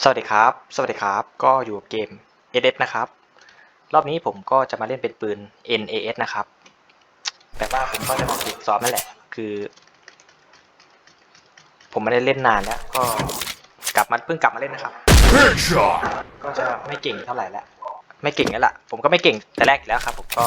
สวัสดีครับ สวัสดีครับ ก็อยู่กับเกม s s นะครับ รอบนี้ผมก็จะมาเล่นเป็นปืน NAS นะครับ แต่ว่าผมก็จะมาฝึกซ้อมนั่นแหละ คือ ผมไม่ได้เล่นนานแล้ว ก็กลับมาเพิ่งกลับมาเล่นนะครับ ก็จะไม่เก่งเท่าไหร่แล้ว ไม่เก่งแล้วล่ะ ผมก็ไม่เก่งแต่แรกแล้วครับ ผมก็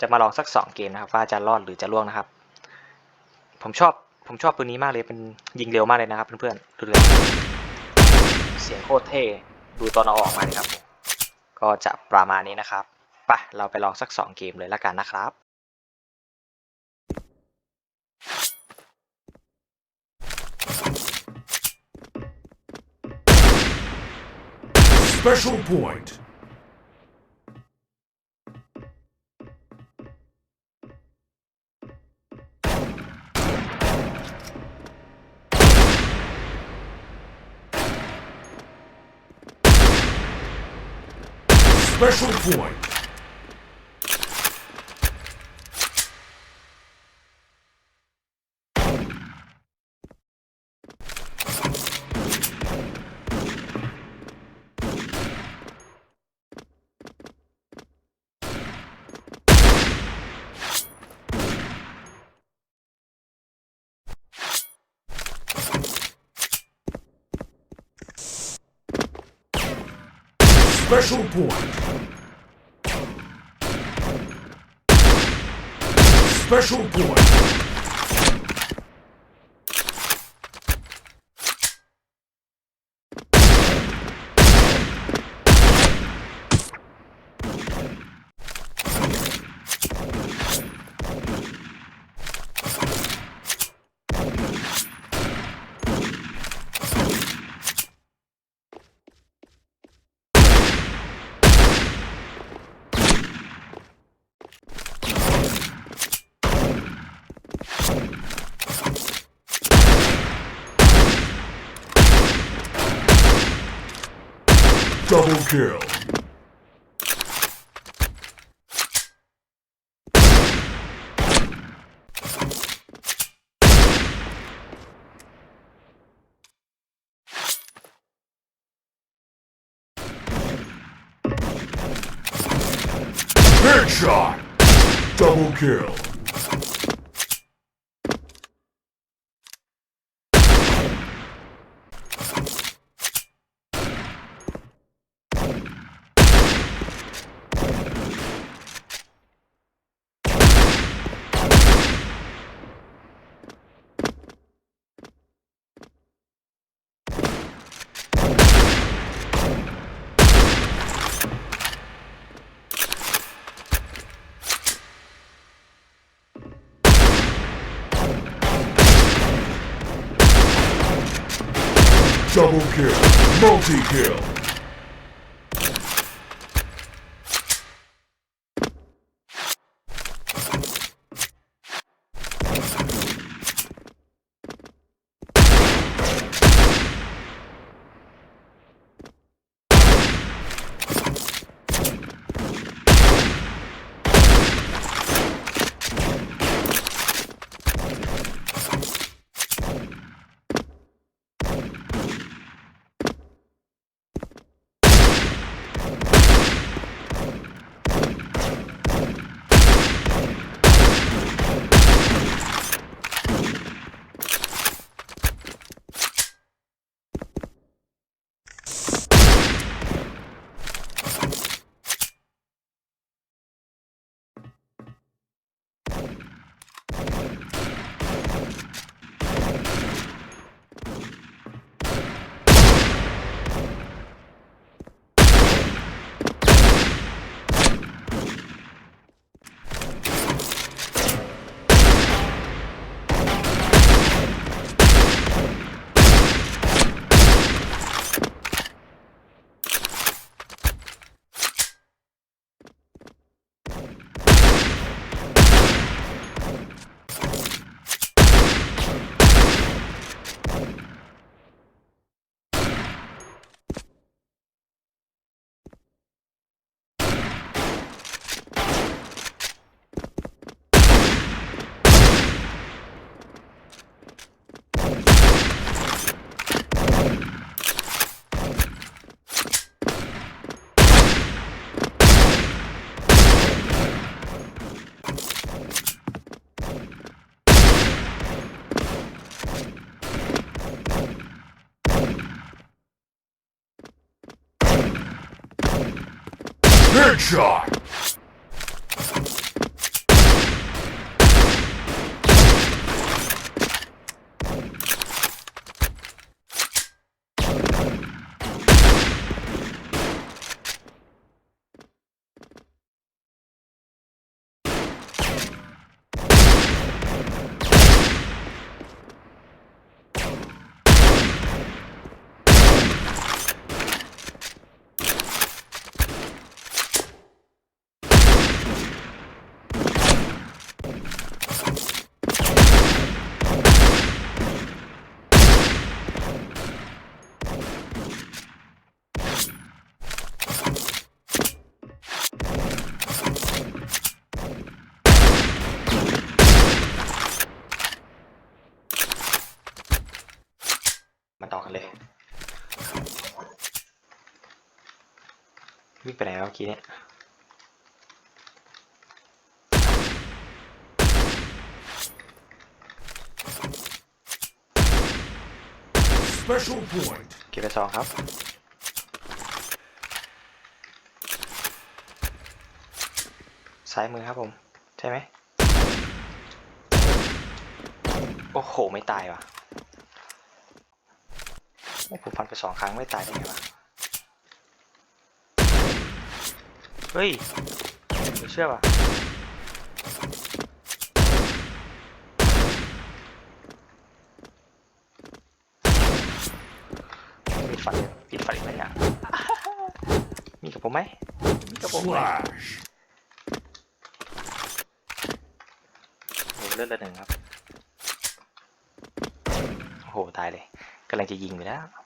จะมาลองสักสองเกมนะครับ ว่าจะรอดหรือจะล่วงนะครับ ผมชอบ ผมชอบปืนนี้มากเลย เป็นยิงเร็วมากเลยนะครับเพื่อนๆ ดูเลย สียงโคตรเท่ดูตอนเอาออกมาครับ ก็จะประมาณนี้นะครับปะเราไปลองสักสองเกมเลยแล้วกันนะครับ Special point. Special point. Special point. Special point. Double kill. Headshot! Double kill. Double kill. Multi kill. Headshot. ไปไหนวะเมื่อกี้เนี่ย Special point. เก็บไปสองครับซ้ายมือครับผม ใช่ไหมโอ้โห ไม่ตายว่ะโอ้ผมฟันไปสองครั้งไม่ตายได้ไงวะ ฮ้ยไม่เชื่อว่ะมีฟันปิดฟันอีกไหมเนี่ยมีกับผมไหมมีกับผมไหม Slash. โอ้โหเลือดละหนึ่งครับ โอ้โห ตายเลยกำลังจะยิงอยู่แล้ว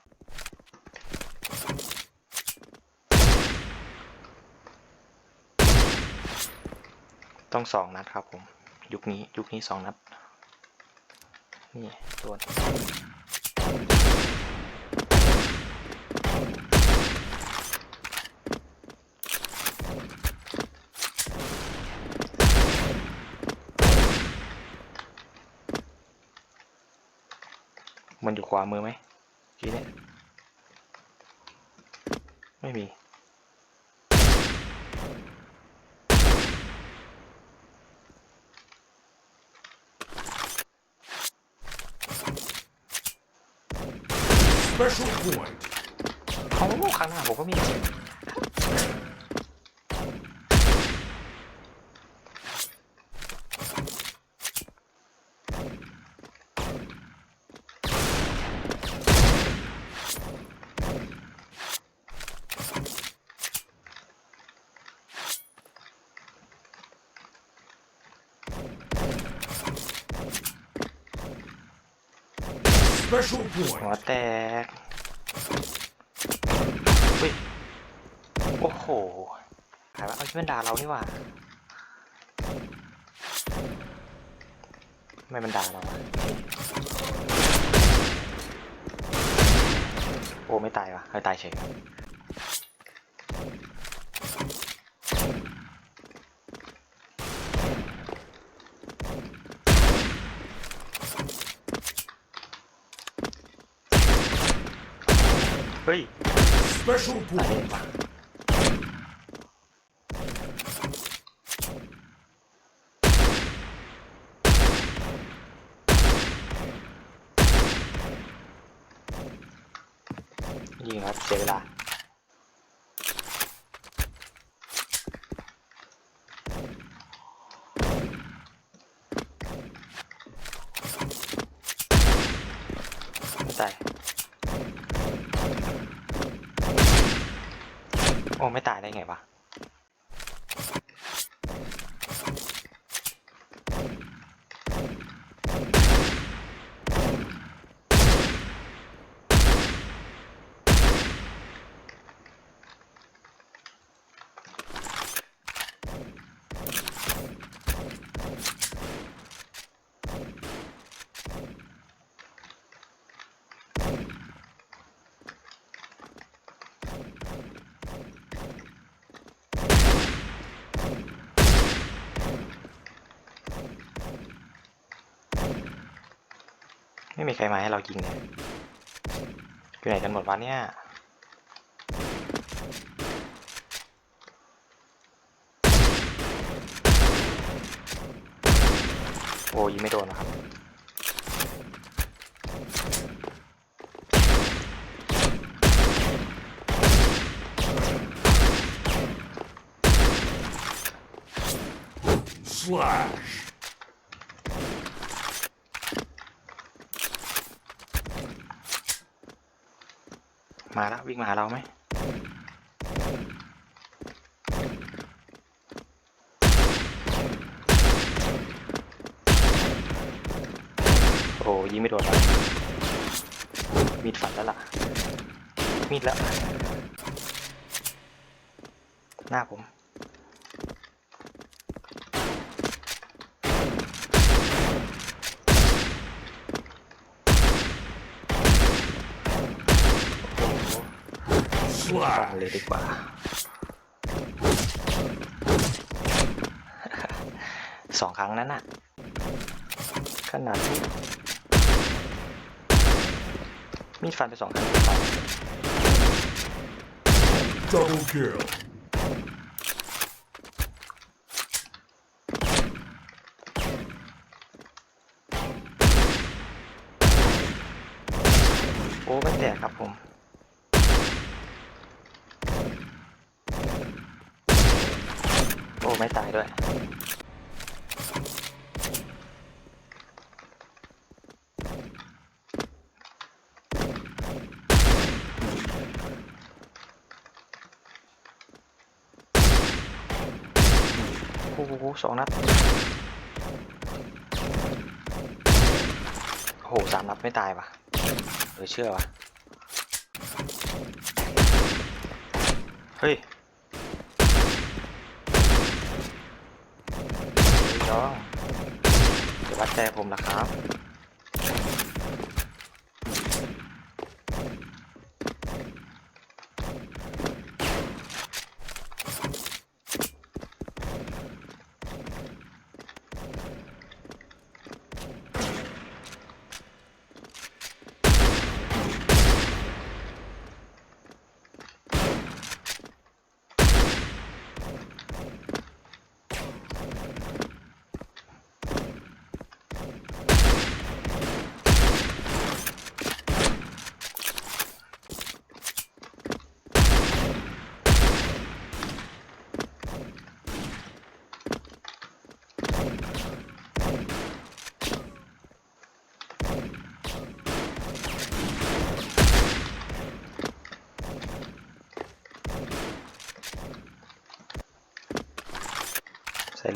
ต้องสองนัดครับผม ยุคนี้ยุคนี้สองนัด นี่ตัวมันอยู่ขวามือไหมทีเนี้ยไม่มี เขาข้างหน้าผมก็มี Special หัว point. แตกเฮ้ย โอ้โหหายว่าเอาที่มันด่าเรานี่หว่าทำไมมันด่าเราอะโอ้ไม่ตายวะเฮ้ยตายเฉย Special ตายเอ point. งว่ะยิงครับเสียเวลา ไม่ตาย โอ้ไม่ตายได้ไงวะ ไม่มีใครมาให้เรายิงเลยอยู่ไหนกันหมดวะเนี่ยโอ้ยไม่โดนนะครับ Slash มาแล้ววิ่งมาหาเราไหมโอ้ยิงไม่โดนแล้วมีดฟันแล้วล่ะ มีดแล้วหน้าผม โอ้โห ฟัง Slash. เลยดีกว่าสองครั้งนั้นน่ะขนาดที่มีดฟันไปสองครั้งไม่ตาย Double kill. โอ้ไม่แตกครับผม โอ้ไม่ตาย ด้วย โอ้โหสองนัด โอ้โหสามนัดไม่ตายว่ะเออเชื่อว่ะเฮ้ย เฮ้ย น้องจะวัดใจผมเหรอครับ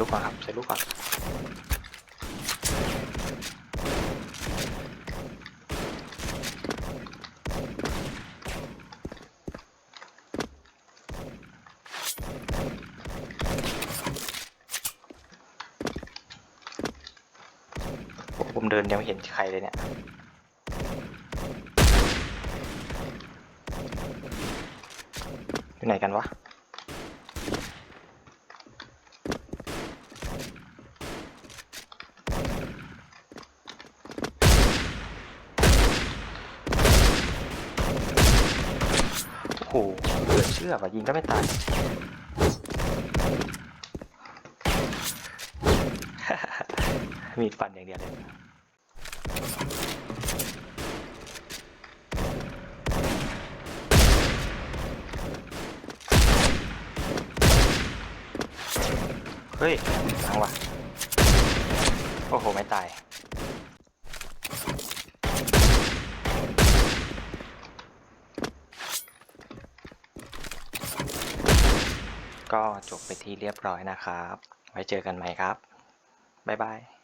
ลูกก่อนครับ ใส่ลูกก่อน ผมเดินยังไม่เห็นใครเลยเนี่ยอยู่ไหนกันวะ โอ้โห เลือเชื่อว่ะยิงก็ไม่ตาย มีดฟันอย่างเดียวเลยเฮ้ยทางวะโอ้โห ไม่ตาย ก็ จบไปที่เรียบร้อยนะครับ ไว้เจอกันใหม่ครับ บ๊ายบาย